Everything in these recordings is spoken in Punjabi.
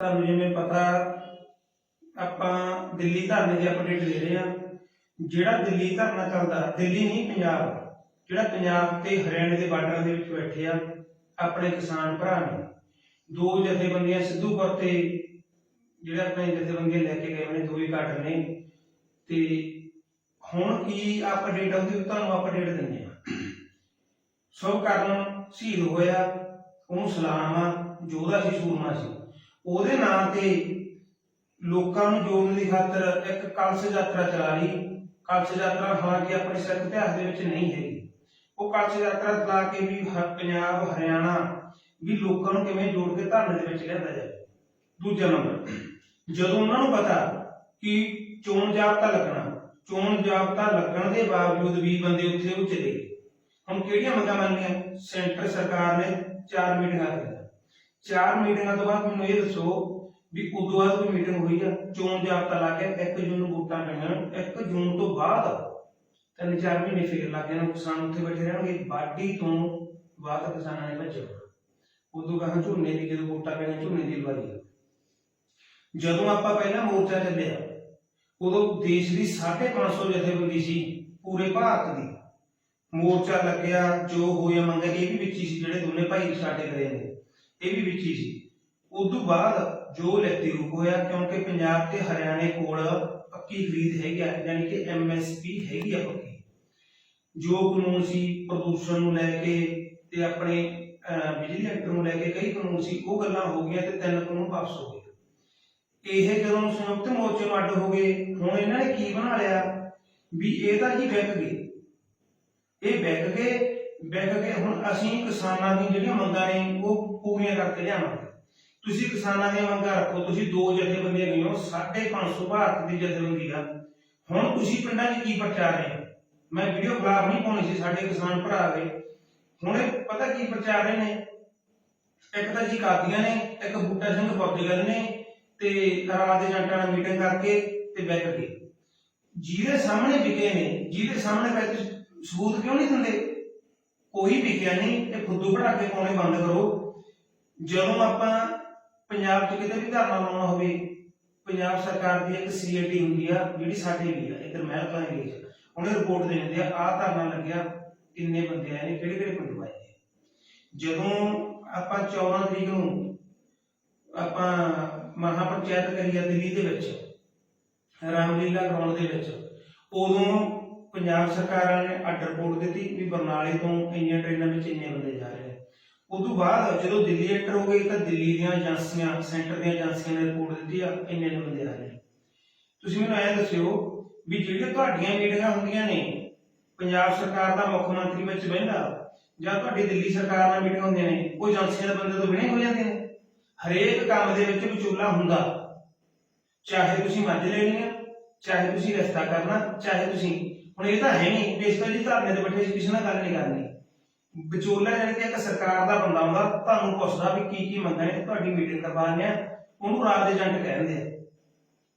ਤੁਹਾਨੂੰ ਜਿਵੇਂ ਪਤਾ, ਆਪਾਂ ਦਿੱਲੀ ਧਰਨੇ ਦੀ ਅਪਡੇਟ ਦੇ ਰਹੇ ਹਾਂ। ਜਿਹੜਾ ਦਿੱਲੀ ਧਰਨਾ ਚੱਲਦਾ, ਦਿੱਲੀ ਨਹੀਂ, ਪੰਜਾਬ। ਜਿਹੜਾ ਪੰਜਾਬ ਤੇ ਹਰਿਆਣੇ ਦੇ ਬਾਰਡਰਾਂ ਦੇ ਵਿੱਚ ਬੈਠੇ ਆ, ਆਪਣੇ ਕਿਸਾਨ ਭਰਾ ਨੇ। ਦੋ ਜਥੇਬੰਦੀਆਂ ਸਿੱਧੂਪੁਰ ਤੇ ਜਿਹੜੇ ਆਪਣੇ ਜਥੇਬੰਦੀਆਂ ਲੈ ਕੇ ਗਏ ਨੇ, ਦੋ ਹੀ ਘਾਟ ਨੇ। ਤੇ ਹੁਣ ਕੀ ਅਪਡੇਟ ਆਉਂਦੀ ਤੁਹਾਨੂੰ ਅਪਡੇਟ ਦਿੰਦੇ ਆ। ਸਭ ਕਰਨ ਸ਼ਹੀਦ ਹੋਇਆ, ਉਹਨੂੰ ਸਲਾਮ ਆ ਯੋਧਾ ਸੀ ਸੂਰਮਾ ਸੀ। ਉਹਦੇ ਨਾਂ ਤੇ ਲੋਕਾਂ ਨੂੰ ਜੋੜਨ ਦੀ ਖਾਤਰ ਇੱਕ ਕਲਸ਼ ਯਾਤਰਾ ਚਲਾ ਲਈ। ਕਲਸ਼ ਯਾਤਰਾ ਹਾਲਾਂਕਿ ਆਪਣੇ ਸਿੱਖ ਇਤਿਹਾਸ ਦੇ ਵਿੱਚ ਨਹੀਂ ਹੈਗੀ। ਉਹ ਕਲਸ਼ ਯਾਤਰਾ ਚਲਾ ਕੇ ਵੀ ਪੰਜਾਬ, ਹਰਿਆਣਾ ਵੀ ਲੋਕਾਂ ਨੂੰ ਕਿਵੇਂ ਜੋੜ ਕੇ ਧਰਨੇ ਦੇ ਵਿੱਚ ਲਿਆਂਦਾ ਜਾਵੇ। ਦੂਜਾ ਨੰਬਰ, ਜਦੋਂ ਉਹਨਾਂ ਨੂੰ ਪਤਾ ਕਿ ਚੋਣ ਜਾਬਤਾ ਲੱਗਣਾ, ਚੋਣ ਜਾਬਤਾ ਲੱਗਣ ਦੇ ਬਾਵਜੂਦ ਵੀ ਬੰਦੇ ਉੱਥੇ ਉਹ ਚਲੇ ਗਏ ਹੁਣ ਕਿਹੜੀਆਂ ਮੰਗਾਂ ਮੰਨੀਆਂ? ਸੈਂਟਰ ਸਰਕਾਰ ਨੇ ਚਾਰ ਮੀਟਿੰਗਾਂ ਕਰੀਆਂ। ਚਾਰ ਮੀਟਿੰਗਾਂ ਤੋਂ ਬਾਅਦ ਮੈਨੂੰ ਇਹ ਦੱਸੋ ਵੀ ਉਦੋਂ ਬਾਅਦ ਕੋਈ ਮੀਟਿੰਗ ਹੋਈ ਆ? ਚੋਣ ਜਾਬਤਾ ਲਾ ਕੇ 1 ਜੂਨ ਨੂੰ ਵੋਟਾਂ ਪੈਣੀਆਂ 1 ਜੂਨ ਤੋਂ ਬਾਅਦ ਤਿੰਨ ਚਾਰ ਮਹੀਨੇ ਫੇਰ ਲੱਗ ਜਾਣ, ਕਿਸਾਨ ਉੱਥੇ ਬੈਠੇ ਰਹਿਣਗੇ, ਬਾਡੀ ਤੋਂ ਬਾਅਦ ਕਿਸਾਨਾਂ ਨੇ ਭੱਜਣਾ ਉਦੋਂ ਕਹਾਂ ਝੋਨੇ ਦੀ ਜਦੋਂ ਵੋਟਾਂ ਪੈਣੀਆਂ, ਝੋਨੇ ਦੀ ਵਾਰੀ ਜਦੋਂ ਆਪਾਂ ਪਹਿਲਾਂ ਮੋਰਚਾ ਚੱਲਿਆ, ਉਦੋਂ ਦੇਸ਼ ਦੀ 550 ਜਥੇਬੰਦੀ ਸੀ, ਪੂਰੇ ਭਾਰਤ ਦੀ। ਮੋਰਚਾ ਲੱਗਿਆ, ਜੋ ਹੋਇਆ ਮੰਗਿਆ ਇਹ ਵੀ ਵਿੱਚ ਹੀ ਸੀ, ਜਿਹੜੇ ਦੋਨੇ ਭਾਈ ਸਾਡੇ ਕਰੇ ਨੇ। ਇਹ ਵੀ ਵਿੱਚ ਹੀ ਸੀ। ਉਦੋਂ ਬਾਅਦ ਜੋ ਲਿਖਤੀ ਰੂਪ ਹੋਇਆ, ਕਿਉਂਕਿ ਪੰਜਾਬ ਤੇ ਹਰਿਆਣੇ ਕੋਲ ਪੱਕੀ ਖਰੀਦ ਹੈਗੀ ਆ, ਯਾਨੀ ਕਿ ਐਮਐਸਪੀ ਹੈਗੀ ਆ ਪੱਕੀ। ਜੋ ਕਾਨੂੰਨ ਸੀ, ਪ੍ਰਦੂਸ਼ਣ ਨੂੰ ਲੈ ਕੇ ਤੇ ਆਪਣੇ ਬਿਜਲੀ ਐਕਟ ਨੂੰ ਲੈ ਕੇ ਕਈ ਕਾਨੂੰਨ ਸੀ, ਉਹ ਗੱਲਾਂ ਹੋ ਗਈਆਂ ਤੇ ਤਿੰਨ ਕਾਨੂੰਨ ਵਾਪਸ ਹੋ ਗਏ। ਇਹ ਜਦੋਂ ਸੰਯੁਕਤ ਮੋਰਚੇ ਨੂੰ ਅੱਡ ਹੋ ਗਏ, ਹੁਣ ਇਹਨਾਂ ਨੇ ਕੀ ਬਣਾ ਲਿਆ? ਵੀ ਇਹ ਤਾਂ ਜੀ ਵਿਕ ਗਏ। ਇਹ ਵਿਕ ਗਏ ਵਿਕ ਗਏ ਹੁਣ ਅਸੀਂ ਕਿਸਾਨਾਂ ਦੀ ਜਿਹੜੀਆਂ ਮੰਗਾਂ ਨੇ ਉਹ ਪੂਰੀਆਂ ਕਰਕੇ ਲਿਆਵਾਂਗੇ। ਤੁਸੀਂ ਕਿਸਾਨਾਂ ਦੀਆਂ ਮੰਗਾਂ ਰੱਖੋ, ਤੁਸੀਂ ਦੋ ਜਥੇਬੰਦੀਆਂ ਗਈਆਂ 550 ਭਾਰਤ ਦੀ ਜਥੇਬੰਦੀ ਆ। ਹੁਣ ਤੁਸੀਂ ਪਿੰਡਾਂ 'ਚ ਕੀ ਪ੍ਰਚਾਰ ਰਹੇ ਮੈਂ ਵੀਡੀਓ ਖਿਲਾਫ ਨਹੀਂ ਪਾਉਣੀ ਸੀ, ਸਾਡੇ ਕਿਸਾਨ ਭਰਾ ਦੇ। ਹੁਣ ਪਤਾ ਕੀ ਪ੍ਰਚਾਰ ਰਹੇ ਨੇ? ਇੱਕ ਤਾਂ ਜੀ ਕਾਦੀਆਂ ਨੇ, ਇੱਕ ਬੂਟਾ ਸਿੰਘ ਪੌਦੇਗਲ ਨੇ ਤੇ ਰਾਤ ਦੇ ਨਾਲ ਮੀਟਿੰਗ ਕਰਕੇ ਤੇ ਬੈਠ ਕੇ ਜਿਹਦੇ ਸਾਹਮਣੇ ਵਿਕੇ ਨੇ, ਜਿਹਦੇ ਸਾਹਮਣੇ ਬੈ ਸਬੂਤ ਕਿਉਂ ਨਹੀਂ ਦਿੰਦੇ? ਕੋਈ ਵਿਕਿਆ ਨਹੀਂ, ਇਹ ਖੁੱਦੂ ਪੜਾਕੇ ਪਾਉਣੇ ਬੰਦ ਕਰੋ। ਜਦੋਂ ਆਪਾਂ ਪੰਜਾਬ 'ਚ ਕਿਤੇ ਵੀ ਧਰਨਾ ਲਾਉਣਾ ਹੋਵੇ, ਪੰਜਾਬ ਸਰਕਾਰ ਦੀ ਇੱਕ ਸੀਏਟੀ ਹੁੰਦੀ ਆ, ਜਿਹੜੀ ਸਾਡੇ ਵੀ ਆ ਇਧਰ ਮਹਿਲਪੁਰ ਏਰੀਆ ਉਹਨੇ ਰਿਪੋਰਟ ਦੇ ਦਿੰਦੇ ਆ, ਆਹ ਧਰਨਾ ਲੱਗਿਆ, ਕਿੰਨੇ ਬੰਦੇ ਆਏ ਨੇ, ਕਿਹੜੇ ਕਿਹੜੇ ਪਿੰਡੋਂ ਆਏ ਨੇ। ਜਦੋਂ ਆਪਾਂ 14 ਤਰੀਕ ਨੂੰ ਆਪਾਂ ਮਹਾ ਪੰਚਾਇਤ ਕਰੀ ਆ ਦਿੱਲੀ ਦੇ ਵਿੱਚ, ਰਾਮਲੀਲਾ ਗਰਾਊਂਡ ਦੇ ਵਿੱਚ, ਉਦੋਂ ਪੰਜਾਬ ਸਰਕਾਰ ਨੇ ਅੱਡ ਰਿਪੋਰਟ ਦਿੱਤੀ ਵੀ ਬਰਨਾਲੇ ਤੋਂ ਇੰਨੀਆਂ ਟ੍ਰੇਨਾਂ ਵਿੱਚ ਇੰਨੇ ਬੰਦੇ ਜਾ ਰਹੇ ਨੇ ਉਦੋਂ ਬਾਅਦ ਜਦੋਂ ਦਿੱਲੀ ਐਂਟਰ ਹੋ ਗਏ ਤਾਂ ਦਿੱਲੀ ਦੀਆਂ ਏਜੰਸੀਆਂ, ਸੈਂਟਰ ਦੀਆਂ ਏਜੰਸੀਆਂ ਨੇ ਰਿਪੋਰਟ ਦਿੱਤੀ ਆ, ਇੰਨੇ ਇੰਨੇ ਬੰਦੇ ਆ ਰਹੇ ਨੇ ਤੁਸੀਂ ਮੈਨੂੰ ਐਂ ਦੱਸਿਓ ਵੀ ਜਿਹੜੀਆਂ ਤੁਹਾਡੀਆਂ ਮੀਟਿੰਗਾਂ ਹੁੰਦੀਆਂ ਨੇ, ਪੰਜਾਬ ਸਰਕਾਰ ਦਾ ਮੁੱਖ ਮੰਤਰੀ ਵਿੱਚ ਬਹਿੰਦਾ, ਜਾਂ ਤੁਹਾਡੀ ਦਿੱਲੀ ਸਰਕਾਰ ਨਾਲ ਮੀਟਿੰਗ ਹੁੰਦੀਆਂ ਨੇ, ਉਹ ਏਜੰਸੀਆਂ ਦੇ ਬੰਦੇ ਤੋਂ ਬਿਨਾਂ ਹੋ ਜਾਂਦੇ ਨੇ? ਹਰੇਕ ਕੰਮ ਦੇ ਵਿੱਚ ਵਿਚੋਲਾ ਹੁੰਦਾ। ਚਾਹੇ ਤੁਸੀਂ ਮੱਝ ਲੈਣੀ ਆ, ਚਾਹੇ ਤੁਸੀਂ ਰਸਤਾ ਕਰਨਾ, ਚਾਹੇ ਤੁਸੀਂ ਹੁਣ ਇਹ ਤਾਂ ਹੈ ਨਹੀਂ ਵੀ ਧਰਨੇ ਦੇ ਬੈਠੇ ਕਿਸੇ ਨਾਲ ਗੱਲ ਨਹੀਂ। ਕਰਨੀ ਵਿਚੋਲਾ ਜਾਣੀ ਕਿ ਇੱਕ ਸਰਕਾਰ ਦਾ ਬੰਦਾ ਹੁੰਦਾ, ਤੁਹਾਨੂੰ ਪੁੱਛਦਾ ਵੀ ਕੀ ਕੀ ਮੰਗਾਂ ਨੇ, ਤੁਹਾਡੀ ਮੀਟਿੰਗ ਕਰਵਾਉਂਦੇ ਆ, ਉਹਨੂੰ ਰਾਜ ਦੇ ਏਜੰਟ ਕਹਿੰਦੇ ਆ।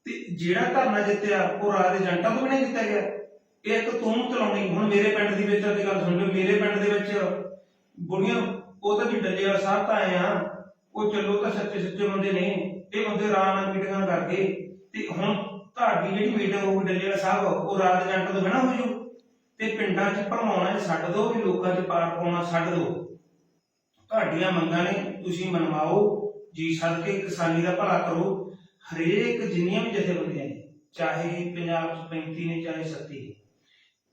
ਤੇ ਜਿਹੜਾ ਧਰਨਾ ਜਿੱਤਿਆ, ਉਹ ਰਾਜ ਦੇ ਏਜੰਟਾਂ ਤੋਂ ਵੀ ਨਹੀਂ ਜਿੱਤਿਆ ਗਿਆ। ਇਹ ਇੱਕ ਤੂੰ ਚਲਾਉਣੀ, ਹੁਣ ਮੇਰੇ ਪਿੰਡ ਦੀ ਵਿੱਚ ਦੀ ਗੱਲ ਸੁਣ ਲਓ, ਮੇਰੇ ਪਿੰਡ ਦੇ ਵਿੱਚ ਬੁੜੀਆਂ, ਉਹ ਤਾਂ ਵੀ ਡੱਲੇ ਸਾਹਿਬ ਤਾਂ ਆਏ ਆ, ਉਹ ਚੱਲੋ ਤਾਂ ਸੱਚੇ ਸੱਚੇ ਬੰਦੇ ਨੇ, ਇਹ ਬੰਦੇ ਆਰਾਮ ਨਾਲ ਮੀਟਿੰਗਾਂ ਕਰਦੇ ਤੇ ਹੁਣ ਤੁਹਾਡੀ ਜਿਹੜੀ ਮੀਟਿੰਗ ਉਹ ਡੱਲੇ ਸਾਹਿਬ ਉਹ ਰਾਜ ਦੇ ਤੋਂ ਬਿਨਾਂ ਹੋ ਜੂ। ਤੇ ਪਿੰਡਾਂ 'ਚ ਭਰਮਾਉਣਾ ਛੱਡ ਦਿਓ ਵੀ ਲੋਕਾਂ 'ਚ ਪਾਰ ਪਾਉਣਾ ਛੱਡ ਦਿਓ ਤੁਹਾਡੀਆਂ ਮੰਗਾਂ ਨੇ ਤੁਸੀਂ ਮਨਵਾਓ, ਜੀ ਸਦਕੇ ਕਿਸਾਨੀ ਦਾ ਭਲਾ ਕਰੋ। ਹਰੇਕ ਜਿੰਨੀਆਂ ਵੀ ਜਥੇਬੰਦੀਆਂ ਨੇ, ਚਾਹੇ ਪੰਜਾਬ 'ਚ 35 ਨੇ, ਚਾਹੇ 37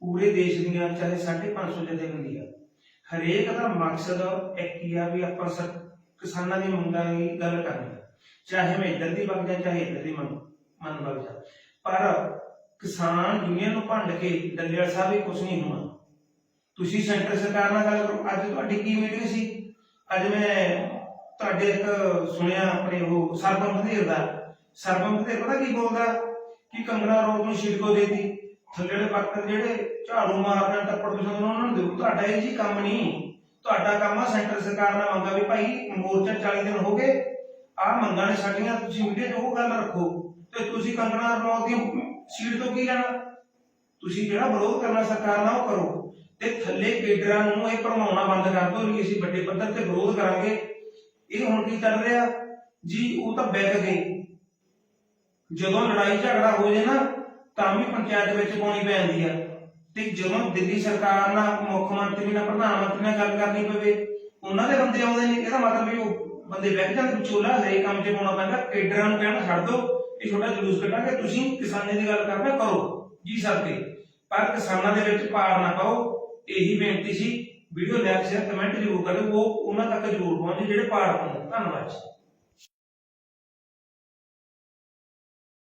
ਪੂਰੇ ਦੇਸ਼ ਦੀਆਂ ਚਾਹੇ 550 ਜਥੇਬੰਦੀਆਂ, ਹਰੇਕ ਦਾ ਮਕਸਦ ਇੱਕ ਹੀ ਆ ਵੀ ਆਪਾਂ ਕਿਸਾਨਾਂ ਦੀ ਮੰਗਾਂ ਦੀ ਗੱਲ ਕਰਨੀ। ਚਾਹੇ ਮੈਂ ਇੱਧਰ ਦੀ ਮੰਗ ਜਾ ਚਾਹੇ ਇੱਧਰ ਦੀ ਮੰਗ। ਮੰਨ ਵਗ ਪਰ ਕਿਸਾਨ ਯੂਨੀਅਨ ਨੂੰ ਭੰਡ ਕੇ ਡੱਲੇਵਾਲ ਸਾਹਿਬ ਇਹ ਕੁਝ ਨਹੀਂ ਹੋਣਾ ਤੁਸੀਂ ਸੈਂਟਰ ਸਰਕਾਰ ਨਾਲ ਗੱਲ ਕਰੋ। ਅੱਜ ਤੁਹਾਡੀ ਕੀ ਮੀਟਿੰਗ ਸੀ? ਅੱਜ ਮੈਂ ਤੁਹਾਡੇ ਇੱਕ ਸੁਣਿਆ ਆਪਣੇ ਉਹ ਸਰਬੰਸ ਦੇ ਦਾ। ਸਰਬੰਸ ਦੇ ਪਤਾ ਕੀ ਬੋਲਦਾ? ਕਿ ਕੰਗਣਾ ਰੋਡ ਨੂੰ ਛਿੜਕੋ ਦੇਤੀ। ਥੱਲੇ ਦੇ ਜਿਹੜੇ ਝਾੜੂ ਮਾਰਦੇ ਟੱਪੜ ਪਸੰਦ ਉਹਨਾਂ ਨੂੰ ਦਿਓ। ਤੁਹਾਡਾ ਇਹ ਜੀ ਕੰਮ ਨਹੀਂ। ਤੁਹਾਡਾ ਕੰਮ ਆ ਸੈਂਟਰ ਸਰਕਾਰ ਨਾਲ ਮੰਗਾ ਵੀ ਭਾਈ ਮੋਰਚਾ 40 ਦਿਨ ਹੋ ਗਏ। ਆਹ ਮੰਗਾਂ ਨੇ ਸਾਡੀਆਂ, ਤੁਸੀਂ ਮੀਡੀਆ 'ਚ ਉਹ ਗੱਲ ਰੱਖੋ। ਤੇ ਤੁਸੀਂ ਕੰਗਣਾ ਰਣੌਤ ਦੀ ਸੀਟ ਤੋਂ ਕੀ ਲੈਣਾ? ਤੁਸੀਂ ਜਿਹੜਾ ਵਿਰੋਧ ਕਰਨਾ ਸਰਕਾਰ ਨਾਲ, ਉਹ ਕਰੋ। ਤੇ ਥੱਲੇ ਕੇਡਰਾਂ ਨੂੰ ਇਹ ਭਰਮਾਉਣਾ ਬੰਦ ਕਰ ਦਿਓ ਵੀ ਅਸੀਂ ਵੱਡੇ ਪੱਧਰ ਤੇ ਵਿਰੋਧ ਕਰਾਂਗੇ। ਇਹ ਹੁਣ ਕੀ ਚੱਲ ਰਿਹਾ? ਜੀ, ਉਹ ਤਾਂ ਬੈਠ ਗਏ। ਜਦੋਂ ਲੜਾਈ ਝਗੜਾ ਹੋ ਜੇ ਨਾ, ਤਾਂ ਵੀ ਪੰਚਾਇਤ ਵਿੱਚ ਪਾਉਣੀ ਪੈਂਦੀ ਆ। ਤੇ ਜਦੋਂ ਦਿੱਲੀ ਸਰਕਾਰ ਨਾਲ ਮੁੱਖ ਮੰਤਰੀ ਨਾਲ, ਪ੍ਰਧਾਨ ਮੰਤਰੀ ਨਾਲ ਗੱਲ ਕਰਨੀ ਪਵੇ, ਉਹਨਾਂ ਦੇ ਬੰਦੇ ਆਉਂਦੇ ਨੇ, ਇਹਦਾ ਮਤਲਬ ਵੀ ਉਹ ਬੰਦੇ ਬੈਠ ਜਾਂਦੇ ਵਿਚੋਲਾ ਹਰੇਕ ਕੰਮ 'ਚ ਪਾਉਣਾ ਪੈਂਦਾ, ਕੇਡਰਾਂ ਨੂੰ ਕਹਿਣਾ ਛੱਡ ਦਿਓ ਇਹ ਛੋਟਾ ਜਲੂਸ ਕੱਢਾਂਗੇ, ਤੁਸੀਂ ਕਿਸਾਨਾਂ ਦੀ ਗੱਲ ਕਰਨਾ, ਕਰੋ, ਜੀ ਸਕਦੇ ਪਰ ਕਿਸਾਨਾਂ ਦੇ ਵਿੱਚ ਪਾੜ ਨਾ ਪਾਓ, ਇਹੀ ਬੇਨਤੀ ਸੀ, ਵੀਡੀਓ ਲਾਈਕ, ਸ਼ੇਅਰ, ਕਮੈਂਟ ਜ਼ਰੂਰ ਕਰਿਓ, ਉਹ ਉਹਨਾਂ ਤੱਕ ਜ਼ਰੂਰ ਪਹੁੰਚੇ ਜਿਹੜੇ ਪਾੜ ਪਾਉਣ ਧੰਨਵਾਦ